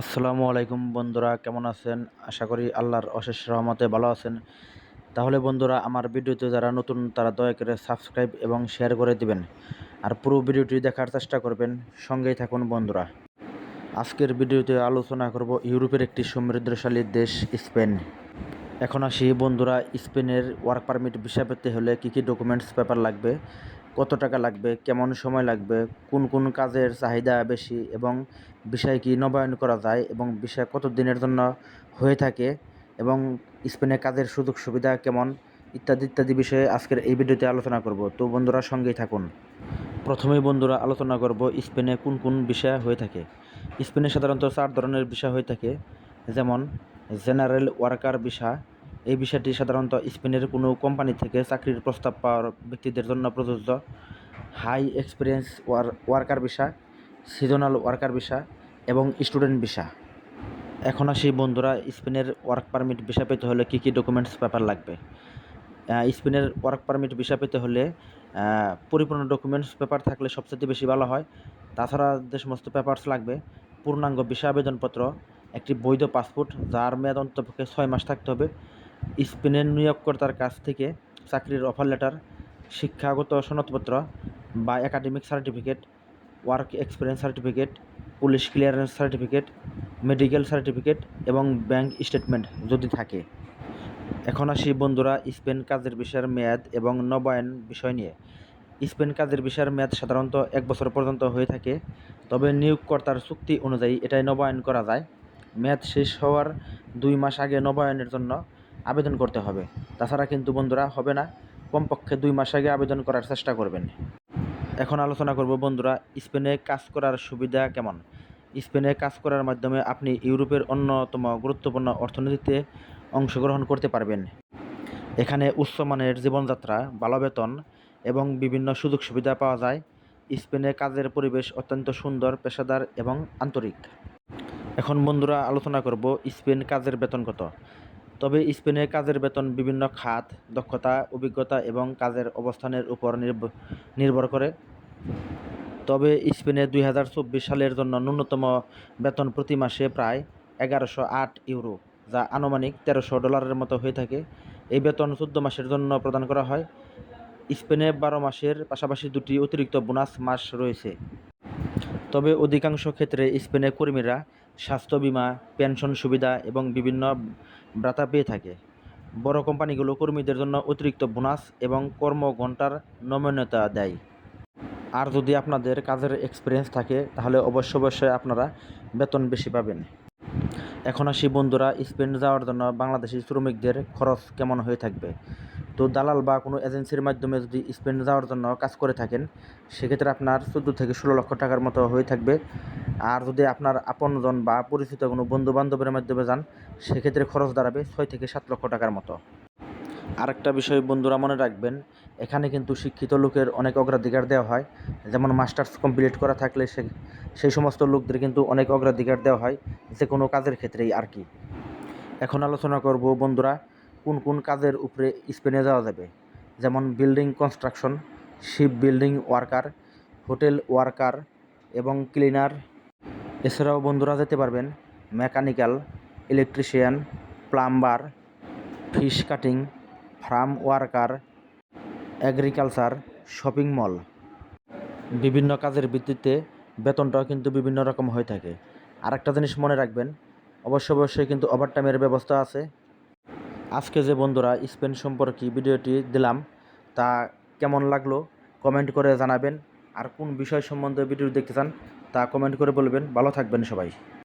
আসসালামু আলাইকুম বন্ধুরা, কেমন আছেন? আশা করি আল্লাহর অশেষ রহমতে ভালো আছেন। তাহলে বন্ধুরা, আমার ভিডিওতে যারা নতুন, তারা দয়া করে সাবস্ক্রাইব এবং শেয়ার করে দিবেন। আর পুরো ভিডিওটি দেখার চেষ্টা করবেন। সঙ্গেই থাকুন বন্ধুরা। আজকের ভিডিওতে আলোচনা করব ইউরোপের একটি সমৃদ্ধশালী দেশ, স্পেন। এখন আসি বন্ধুরা, স্পেনের ওয়ার্ক পারমিট ভিসা পেতে হলে কী কী ডকুমেন্টস, পেপার লাগবে? কত টাকা লাগবে, কেমন সময় লাগবে, কোন কোন কাজের চাহিদা বেশি এবং বিষয় কি নবায়ন করা যায় এবং বিষয় কত দিনের জন্য হয়ে থাকে এবং স্পেনে কাজের সুযোগ সুবিধা কেমন, ইত্যাদি ইত্যাদি বিষয়ে আজকের এই ভিডিওতে আলোচনা করব। তো বন্ধুরা সঙ্গেই থাকুন। প্রথমেই বন্ধুরা আলোচনা করব স্পেনে কোন কোন বিষয় হয়ে থাকে। স্পেনে সাধারণত চার ধরনের বিষয় হয়ে থাকে, যেমন, জেনারেল ওয়ার্কার ভিসা এই বিষয়টি সাধারণত স্পেনের কোনো কোম্পানি থেকে চাকরির প্রস্তাব পাওয়ার ব্যক্তিদের জন্য প্রযোজ্য। High experience war, worker visa, seasonal worker visa এবং স্টুডেন্ট ভিসা। এখন আসি বন্ধুরা, স্পেনের ওয়ার্ক পারমিট ভিসা পেতে হলে কী কী ডকুমেন্টস পেপার লাগবে? স্পেনের ওয়ার্ক পারমিট ভিসা পেতে হলে পরিপূর্ণ ডকুমেন্টস পেপার থাকলে সবচেয়ে বেশি ভালো হয়। তাছাড়া যে সমস্ত পেপারস লাগবে, পূর্ণাঙ্গ ভিসা আবেদনপত্র, একটি বৈধ পাসপোর্ট, যার মেয়াদ অন্তপক্ষে ছয় মাস থাকতে হবে স্পেনের নিয়োগকর্তার কাছ থেকে চাকরির অফার লেটার শিক্ষাগত সনদপত্র বা academic certificate work experience certificate police clearance certificate medical certificate এবং ব্যাংক স্টেটমেন্ট যদি থাকে। এখন আসি বন্ধুরা স্পেন কাজের বিষয়ের মেয়াদ এবং নবায়ন বিষয় নিয়ে। স্পেন কাজের বিষয়ের মেয়াদ সাধারণত এক বছর পর্যন্ত হয়ে থাকে, তবে নিয়োগকর্তার চুক্তি অনুযায়ী এটাই নবায়ন করা যায়। মেয়াদ শেষ হওয়ার দুই মাস আগে নবায়নের জন্য আবেদন করতে হবে। তাছাড়া কিন্তু বন্ধুরা হবে না। কমপক্ষে দুই মাস আগে আবেদন করার চেষ্টা করবেন। এখন আলোচনা করব বন্ধুরা, স্পেনে কাজ করার সুবিধা কেমন? স্পেনে কাজ করার মাধ্যমে আপনি ইউরোপের অন্যতম গুরুত্বপূর্ণ অর্থনীতিতে অংশগ্রহণ করতে পারবেন। এখানে উচ্চমানের জীবনযাত্রা, ভালো বেতন এবং বিভিন্ন সুযোগ সুবিধা পাওয়া যায়। স্পেনে কাজের পরিবেশ অত্যন্ত সুন্দর, পেশাদার এবং আন্তরিক। এখন বন্ধুরা আলোচনা করব স্পেন কাজের বেতন কত? তবে স্পেনে কাজের বেতন, বিভিন্ন খাত, দক্ষতা, অভিজ্ঞতা এবং কাজের অবস্থানের উপর নির্ভ- নির্ভর করে। তবে স্পেনে দুই হাজার চব্বিশ সালের জন্য ন্যূনতম বেতন প্রতি মাসে প্রায় এগারোশো আট ইউরো, যা আনুমানিক তেরোশো ডলারের মতো হয়ে থাকে। এই বেতন চোদ্দ মাসের জন্য প্রদান করা হয়। স্পেনে বারো মাসের পাশাপাশি দুটি অতিরিক্ত বোনাস মাস রয়েছে। তবে অধিকাংশ ক্ষেত্রে স্পেনে কর্মীরা স্বাস্থ্য বীমা, পেনশন সুবিধা এবং বিভিন্ন ভাতা পেয়ে থাকে। বড় কোম্পানিগুলো কর্মীদের জন্য অতিরিক্ত বোনাস এবং কর্মঘণ্টার নমনীয়তা দেয়। আর যদি আপনাদের কাজের এক্সপিরিয়েন্স থাকে, তাহলে অবশ্য অবশ্যই আপনারা বেতন বেশি পাবেন। এখন আসি বন্ধুরা, স্পেন যাওয়ার জন্য বাংলাদেশি শ্রমিকদের খরচ কেমন হয়ে থাকবে? তো দালাল বা কোনো এজেন্সির মাধ্যমে যদি স্পেন যাওয়ার জন্য কাজ করে থাকেন, সেক্ষেত্রে আপনার চোদ্দ থেকে ষোলো লক্ষ টাকার মতো হয়ে থাকবে। আর যদি আপনার আপনজন বা পরিচিত কোনো বন্ধু বান্ধবের মাধ্যমে যান, সেক্ষেত্রে খরচ দাঁড়াবে ছয় থেকে সাত লক্ষ টাকার মতো। আরেকটা বিষয় বন্ধুরা মনে রাখবেন, এখানে কিন্তু শিক্ষিত লোকের অনেক অগ্রাধিকার দেওয়া হয়। যেমন মাস্টার্স কমপ্লিট করা থাকলে সে, সেই সমস্ত লোকদের কিন্তু অনেক অগ্রাধিকার দেওয়া হয়, যে কোনো কাজের ক্ষেত্রেই আর কি। এখন আলোচনা করব বন্ধুরা কোন কোন কাজের উপরে স্পেনে যাওয়া যাবে? যেমন building construction, ship building worker, hotel worker এবং ক্লিনার। এছাড়াও বন্ধুরা যেতে পারবেন, mechanical, electrician, plumber, fish cutting, farm worker, agriculture, shopping mall. বিভিন্ন কাজের ভিত্তিতে বেতনটাও কিন্তু বিভিন্ন রকম হয়ে থাকে। আরেকটা জিনিস মনে রাখবেন অবশ্য অবশ্যই কিন্তু ওভারটাইমের ব্যবস্থা আছে। আজকে যে বন্ধুরা স্পেন সম্পর্কে ভিডিওটি দিলাম, তা কেমন লাগল কমেন্ট করে জানাবেন। আর কোন বিষয় সম্বন্ধে ভিডিও দেখতে চান, তা কমেন্ট করে বলবেন। ভালো থাকবেন সবাই।